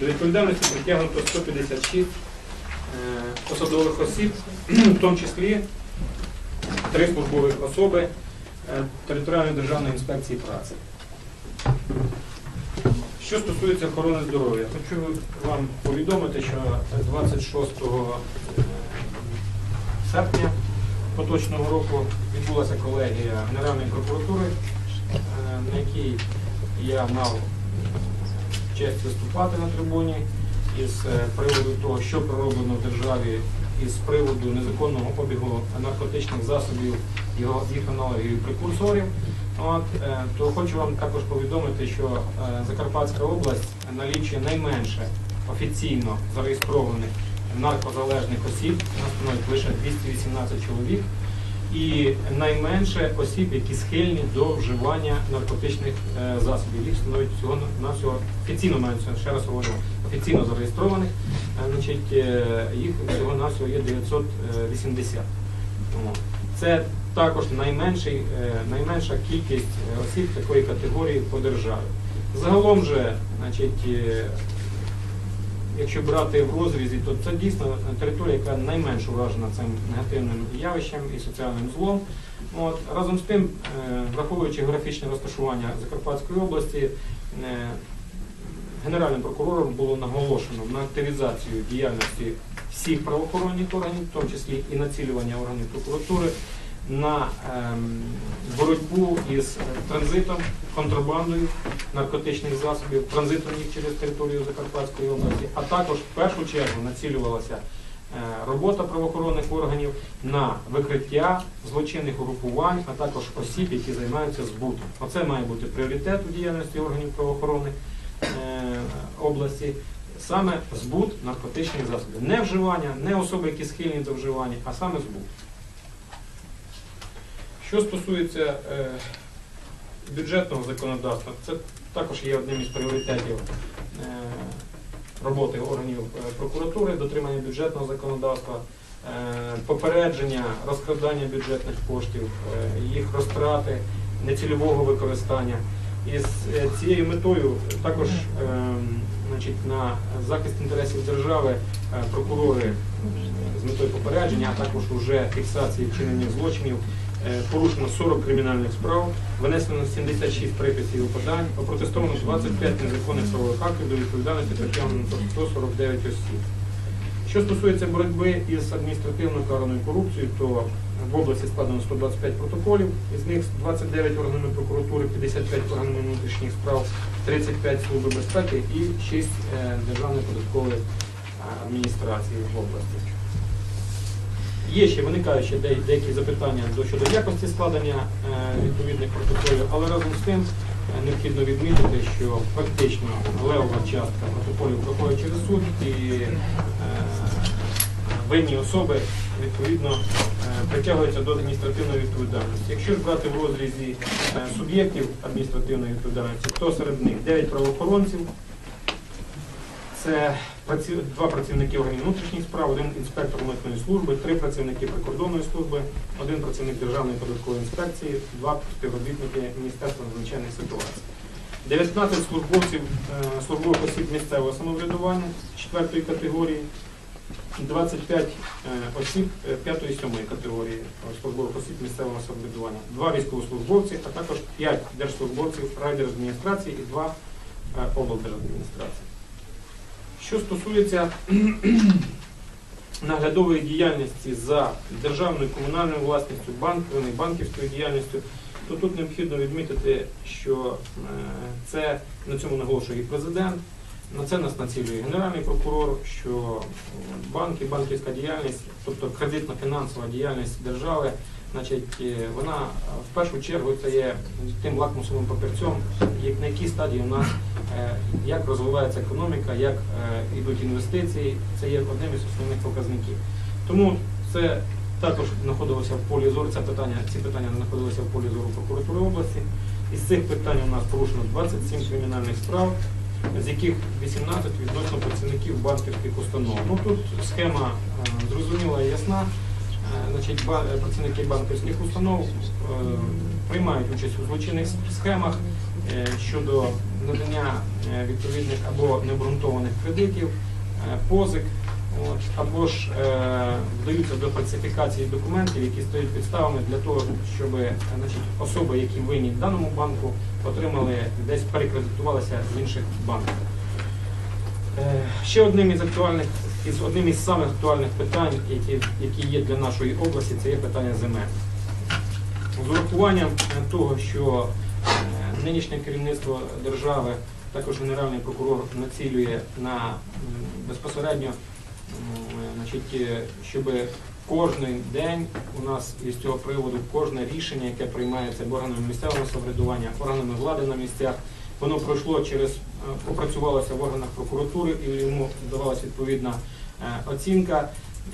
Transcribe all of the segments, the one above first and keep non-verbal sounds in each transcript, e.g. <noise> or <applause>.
До відповідальності притягнуто 156 е, посадових осіб, в тому числі три службових особи е, територіальної державної інспекції праці. Що стосується охорони здоров'я, хочу вам повідомити, що 26 е, серпня поточного року відбулася колегія Генеральної прокуратури, на якій я мав честь виступати на трибуні із е, приводу того, що пророблено в державі із приводу незаконного обігу наркотичних засобів, його їх аналогів і прекурсорів. От, е, то хочу вам також повідомити, що е, Закарпатська область налічує найменше офіційно зареєстрованих наркозалежних осіб, нас становить лише 218 чоловік, і найменше осіб, які схильні до вживання наркотичних е, засобів. Їх становить всього на всього офіційно мається, ще раз говорю, офіційно зареєстрованих, е, значить, е, їх всього на всього є 980. О. Це також найменший, найменша кількість осіб такої категорії по державі. Загалом же, значить, якщо брати в розрізі, то це дійсно територія, яка найменш уражена цим негативним явищем і соціальним злом. От, разом з тим, е, враховуючи географічне розташування Закарпатської області, е, Генеральним прокурором було наголошено на активізацію діяльності всіх правоохоронних органів, в тому числі і націлювання органів прокуратури, на ем, боротьбу із транзитом, контрабандою наркотичних засобів, транзитом їх через територію Закарпатської області, а також в першу чергу націлювалася е, робота правоохоронних органів на викриття злочинних угрупувань, а також осіб, які займаються збутом. Оце має бути пріоритет у діяльності органів правоохоронних е, області. Саме збут наркотичних засобів. Не вживання, не особи, які схильні до вживання, а саме збут. Що стосується е, бюджетного законодавства, це також є одним із пріоритетів е, роботи органів е, прокуратури, дотримання бюджетного законодавства, попередження розкрадання бюджетних коштів, їх розтрати, нецільового використання. І з цією метою також значить, на захист інтересів держави прокурори з метою попередження, а також уже фіксації вчинення злочинів Порушено 40 кримінальних справ, винесено 76 приписів і подань, опротестовано 25 незаконних правових актів до відповідальності притягнено 149 осіб. Що стосується боротьби із адміністративною караною корупцією, то в області складено 125 протоколів, із них 29 органами прокуратури, 55 органами внутрішніх справ, 35 служби безпеки і 6 е, державної податкової е, адміністрації в області. Є ще виникають ще деякі запитання щодо якості складення е, відповідних протоколів, але разом з тим е, необхідно відмітити, що фактично левова частка протоколів проходить через суд і е, винні особи відповідно притягуються до адміністративної відповідальності. Якщо ж брати в розрізі суб'єктів адміністративної відповідальності, то серед них 9 правоохоронців, це два працівники органів внутрішніх справ, один інспектор митної служби, три працівники прикордонної служби, один працівник Державної податкової інспекції, два співробітники Міністерства надзвичайних ситуацій. 19 службовців, е, службових осіб місцевого самоврядування четвертої категорії, 25 е, осіб 5 і 7 категорії е, службових осіб місцевого самоврядування, два військовослужбовці, а також 5 держслужбовців райдержадміністрації і два е, облдержадміністрації. Що стосується <clears throat> наглядової діяльності за державною комунальною власністю, банковою, банківською діяльністю, то тут необхідно відмітити, що е, це на цьому наголошує і президент, на це нас націлює генеральний прокурор, що банки, банківська діяльність, тобто кредитно-фінансова діяльність держави, значить, е, вона е, в першу чергу це є тим лакмусовим папірцем, на якій стадії у нас е, як розвивається економіка, як йдуть інвестиції, це є одним із основних показників. Тому це також знаходилося в полі зору, це питання, ці питання знаходилися в полі зору прокуратури області. Із цих питань у нас порушено 27 кримінальних справ, з яких 18 відносно працівників банківських установ. Ну тут схема е, зрозуміла і ясна. Е, значить, працівники банківських установ е, приймають участь у злочинних схемах щодо надання відповідних або необґрунтованих кредитів, позик, або ж е, вдаються до фальсифікації документів, які стають підставами для того, щоб значить, особи, які винні в даному банку, отримали десь перекредитувалися в інших банках. Е, Ще одним із актуальних із одним із самих актуальних питань, які, які є для нашої області, це є питання земель. З урахуванням того, що е, нинішнє керівництво держави, також Генеральний прокурор націлює на безпосередньо, значить, е, щоб кожен день у нас із цього приводу кожне рішення, яке приймається органами місцевого самоврядування, органами влади на місцях, воно пройшло через, е, опрацювалося в органах прокуратури і йому давалася відповідна е, оцінка.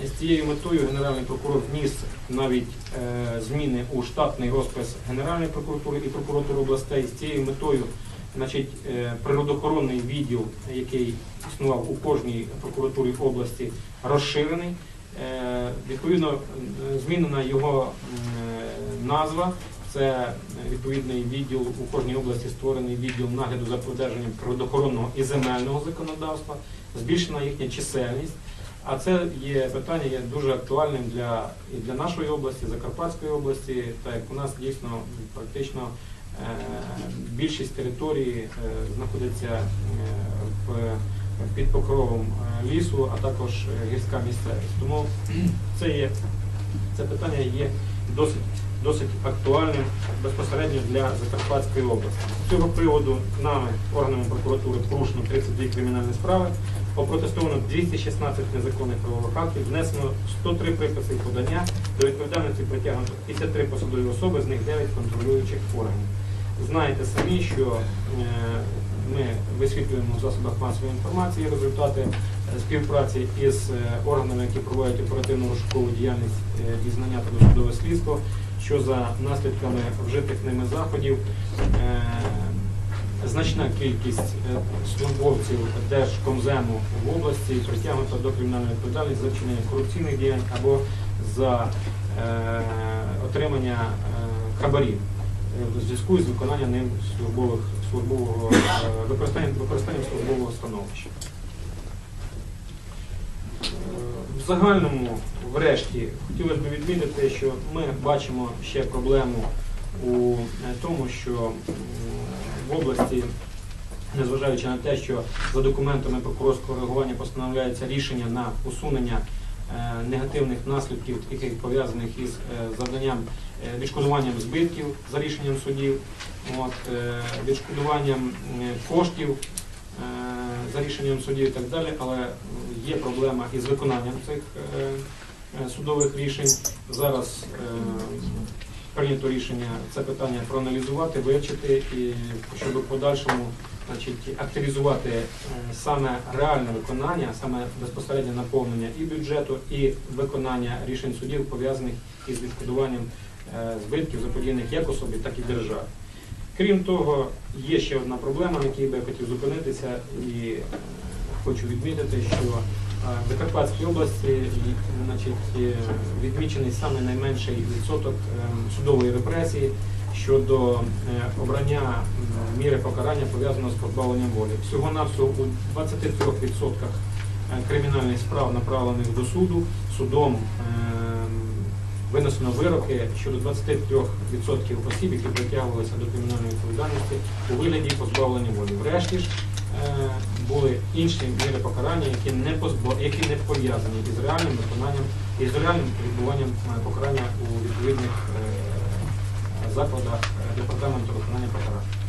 З цією метою Генеральний прокурор вніс навіть е, зміни у штатний розпис Генеральної прокуратури і прокуратури областей. З цією метою значить, е, природоохоронний відділ, який існував у кожній прокуратурі області, розширений. Е, Відповідно, е, змінена його назва. Це відповідний відділ у кожній області створений відділ нагляду за продержанням природоохоронного і земельного законодавства, збільшена їхня чисельність. А це є питання є дуже актуальним для і для нашої області, Закарпатської області, так як у нас дійсно практично більшість території е, знаходиться е, під покровом е, лісу, а також е, гірська місцевість. Тому це є це питання є досить досить актуальним безпосередньо для Закарпатської області. З цього приводу нами, органами прокуратури, порушено 32 кримінальні справи, опротестовано 216 незаконних правових актів, внесено 103 приписи подання, до відповідальності притягнуто 53 посадові особи, з них 9 контролюючих органів. Знаєте самі, що е, ми висвітлюємо в засобах масової інформації результати е, співпраці із е, органами, які проводять оперативну розшукову діяльність дізнання та досудове слідство, що за наслідками вжитих ними заходів значна кількість службовців Держкомзему в області притягнута до кримінальної відповідальності за вчинення корупційних діянь або за отримання хабарів в зв'язку з виконанням ним службових службового е, використанням використанням службового становища. В загальному, врешті, хотілося б відмітити, що ми бачимо ще проблему у е, тому, що в області, незважаючи на те, що за документами прокурорського реагування постановляється рішення на усунення негативних наслідків, яких пов'язаних із е, завданням е, відшкодуванням збитків за рішенням судів, от, е, відшкодуванням е, коштів е, за рішенням судів і так далі, але є проблема із виконанням цих е, е, судових рішень. Зараз е, прийнято рішення це питання проаналізувати, вивчити і щоб в подальшому значить, активізувати е, саме реальне виконання, саме безпосереднє наповнення і бюджету, і виконання рішень судів пов'язаних із відшкодуванням е, збитків заподіяних як особі, так і державі. Крім того, є ще одна проблема, на якій би я хотів зупинитися, і е, хочу відмітити, що Закарпатській області значить, е, відмічений саме найменший відсоток е, судової репресії щодо е, обрання міри покарання пов'язаного з позбавленням волі. Всього навсього у 23% е, кримінальних справ, направлених до суду, судом е, винесено вироки щодо 23% осіб, які притягувалися до кримінальної відповідальності у вигляді позбавлення волі. Врешті ж були інші міри покарання, які не позбо... які не пов'язані із реальним виконанням із реальним відбуванням е, покарання у відповідних е, закладах е, департаменту виконання покарань.